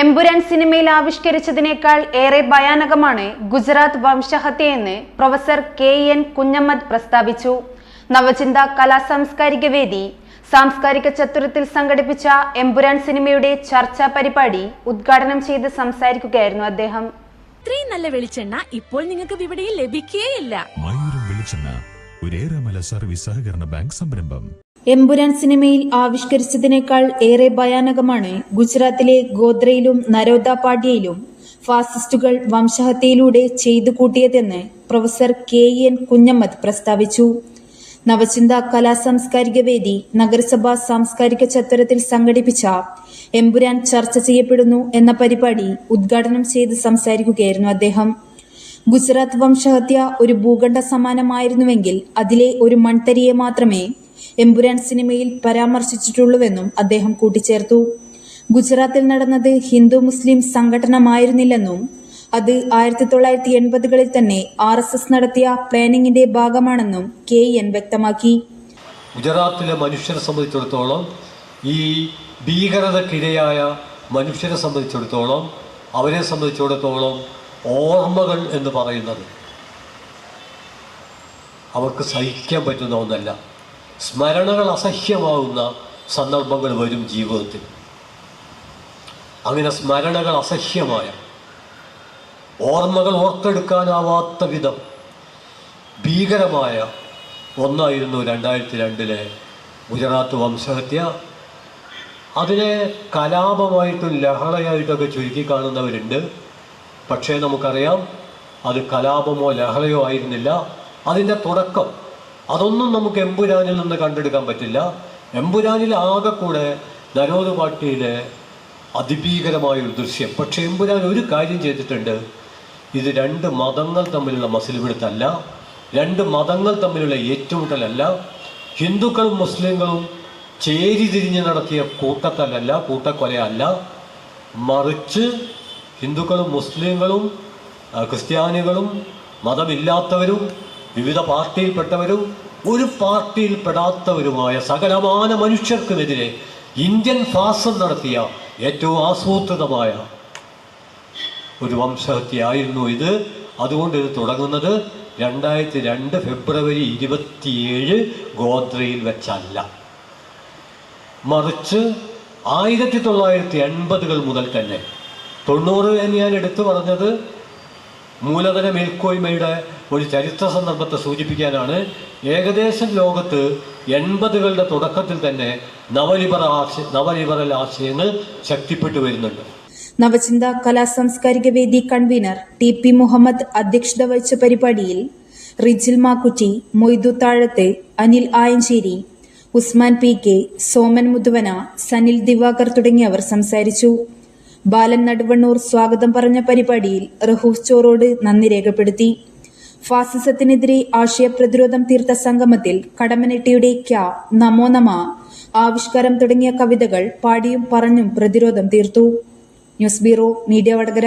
എമ്പുരാൻ സിനിമയിൽ ആവിഷ്കരിച്ചതിനേക്കാൾ ഏറെ ഭയാനകമാണ് ഗുജറാത്ത് വംശഹത്യയെന്ന് പ്രൊഫസർ കെ എൻ കുഞ്ഞമ്മദ് പ്രസ്താവിച്ചു. നവചിന്ത കലാ സാംസ്കാരിക വേദി സാംസ്കാരിക ചത്തുരത്തിൽ സംഘടിപ്പിച്ച എംപുരാൻ സിനിമയുടെ ചർച്ചാ പരിപാടി ഉദ്ഘാടനം ചെയ്ത് സംസാരിക്കുകയായിരുന്നു അദ്ദേഹം. ഇത്രയും നല്ല വെളിച്ചെണ്ണ ഇപ്പോൾ നിങ്ങൾക്ക് വിപണിയിൽ ലഭിക്കുകയില്ല മയൂരം വെളിച്ചെണ്ണ ഏറെമല സർവീസ് സഹകരണ ബാങ്ക് സംരംഭം. എമ്പുരാൻ സിനിമയിൽ ആവിഷ്കരിച്ചതിനേക്കാൾ ഏറെ ഭയാനകമാണ് ഗുജറാത്തിലെ ഗോദ്രയിലും നരോദ പാട്യയിലും ഫാസിസ്റ്റുകൾ വംശഹത്യയിലൂടെ ചെയ്തു കൂട്ടിയതെന്ന് പ്രൊഫസർ കെ എൻ കുഞ്ഞമ്മദ് പ്രസ്താവിച്ചു. നവചിന്ത കലാ സാംസ്കാരിക വേദി നഗരസഭാ സാംസ്കാരിക ചത്വരത്തിൽ സംഘടിപ്പിച്ച എമ്പുരാൻ ചർച്ച ചെയ്യപ്പെടുന്നു എന്ന പരിപാടി ഉദ്ഘാടനം ചെയ്ത് സംസാരിക്കുകയായിരുന്നു അദ്ദേഹം. ഗുജറാത്ത് വംശഹത്യ ഒരു ഭൂഖണ്ഡ സമാനമായിരുന്നുവെങ്കിൽ അതിലെ ഒരു മൺതരിയെ മാത്രമേ എമ്പുരാൻ സിനിമയിൽ പരാമർശിച്ചിട്ടുള്ളൂവെന്നും അദ്ദേഹം കൂട്ടിച്ചേർത്തു. ഗുജറാത്തിൽ നടന്നത് ഹിന്ദു മുസ്ലിം സംഘടനമായിരുന്നില്ലെന്നും അത് ആയിരത്തി തൊള്ളായിരത്തി എൺപതുകളിൽ തന്നെ ആർ എസ് എസ് നടത്തിയ പ്ലാനിങ്ങിന്റെ ഭാഗമാണെന്നും കെ എൻ വ്യക്തമാക്കി. ഗുജറാത്തിലെ മനുഷ്യരെ സംബന്ധിച്ചിടത്തോളം ഈ ഭീകരതക്കിരയായ മനുഷ്യരെ സംബന്ധിച്ചിടത്തോളം അവരെ സംബന്ധിച്ചിടത്തോളം ഓർമ്മകൾ എന്ന് പറയുന്നത് അവർക്ക് സഹിക്കാൻ പറ്റുന്ന ഒന്നല്ല. സ്മരണകൾ അസഹ്യമാവുന്ന സന്ദർഭങ്ങൾ വരും ജീവിതത്തിൽ. അങ്ങനെ സ്മരണകൾ അസഹ്യമായ ഓർമ്മകൾ ഓർത്തെടുക്കാനാവാത്ത വിധം ഭീകരമായ ഒന്നായിരുന്നു രണ്ടായിരത്തി രണ്ടിലെ ഗുജറാത്ത് വംശഹത്യ. അതിനെ കലാപമായിട്ടും ലഹളയായിട്ടൊക്കെ ചുരുക്കി കാണുന്നവരുണ്ട്. പക്ഷേ നമുക്കറിയാം അത് കലാപമോ ലഹളയോ ആയിരുന്നില്ല. അതിന്റെ തുടക്കം അതൊന്നും നമുക്ക് എമ്പുരാനിൽ നിന്ന് കണ്ടെടുക്കാൻ പറ്റില്ല. എമ്പുരാനിൽ ആകെ കൂടെ നരോദ് അതിഭീകരമായ ഒരു ദൃശ്യം. പക്ഷേ എമ്പുരാൻ ഒരു കാര്യം ചെയ്തിട്ടുണ്ട്. ഇത് രണ്ട് മതങ്ങൾ തമ്മിലുള്ള മസിലുപിടുത്തല്ല രണ്ട് മതങ്ങൾ തമ്മിലുള്ള ഏറ്റുമുട്ടലല്ല. ഹിന്ദുക്കളും മുസ്ലിങ്ങളും ചേരി തിരിഞ്ഞ് നടത്തിയ കൂട്ടത്തല്ലല്ല കൂട്ടക്കൊലയല്ല. മറിച്ച് ഹിന്ദുക്കളും മുസ്ലിങ്ങളും ക്രിസ്ത്യാനികളും മതമില്ലാത്തവരും വിവിധ പാർട്ടിയിൽപ്പെട്ടവരും ഒരു പാർട്ടിയിൽപ്പെടാത്തവരുമായ സകലമാന മനുഷ്യർക്കുമെതിരെ ഇന്ത്യൻ ഫാസം നടത്തിയ ഏറ്റവും ആസൂത്രിതമായ ഒരു വംശഹത്യയായിരുന്നു ഇത്. അതുകൊണ്ട് ഇത് തുടങ്ങുന്നത് രണ്ടായിരത്തി രണ്ട് ഫെബ്രുവരി ഇരുപത്തിയേഴ് ഗോത്രയിൽ വെച്ചല്ല. മറിച്ച് ആയിരത്തി തൊള്ളായിരത്തി എൺപതുകൾ മുതൽ തന്നെ. തൊണ്ണൂറ് ഞാൻ എടുത്തു പറഞ്ഞത് മൂലധന മേൽക്കോയ്മയുടെ ഒരു ചരിത്ര സന്ദർഭത്തെ സൂചിപ്പിക്കാനാണ് ഏകദേശം ലോകത്ത് എൺപതുകളുടെ തുടക്കത്തിൽ തന്നെ നവലിബറ ആശയ നവലിബറൽ ആശയങ്ങൾ ശക്തിപ്പെട്ടു വരുന്നുണ്ട്. നവചിന്ത കലാ സാംസ്കാരിക വേദി കൺവീനർ ടി പി മുഹമ്മദ് അധ്യക്ഷത വഹിച്ച പരിപാടിയിൽ റിജിൽ മാക്കുറ്റി മൊയ്തു താഴത്തെ അനിൽ ആയഞ്ചേരി ഉസ്മാൻ പി കെ സോമൻ മുതുവന സനിൽ ദിവാകർ തുടങ്ങിയവർ സംസാരിച്ചു. ബാലൻ നടുവണ്ണൂർ സ്വാഗതം പറഞ്ഞ പരിപാടിയിൽ റഹൂഫ് ചോറോട് നന്ദി രേഖപ്പെടുത്തി. ഫാസിസത്തിനെതിരെ ആശയ പ്രതിരോധം തീർത്ത സംഗമത്തിൽ കടമനെട്ടിയുടെ ക്യാ നമോ നമ ആവിഷ്കാരം തുടങ്ങിയ കവിതകൾ പാടിയും പറഞ്ഞും പ്രതിരോധം തീർത്തു. News bureau media Vadakara.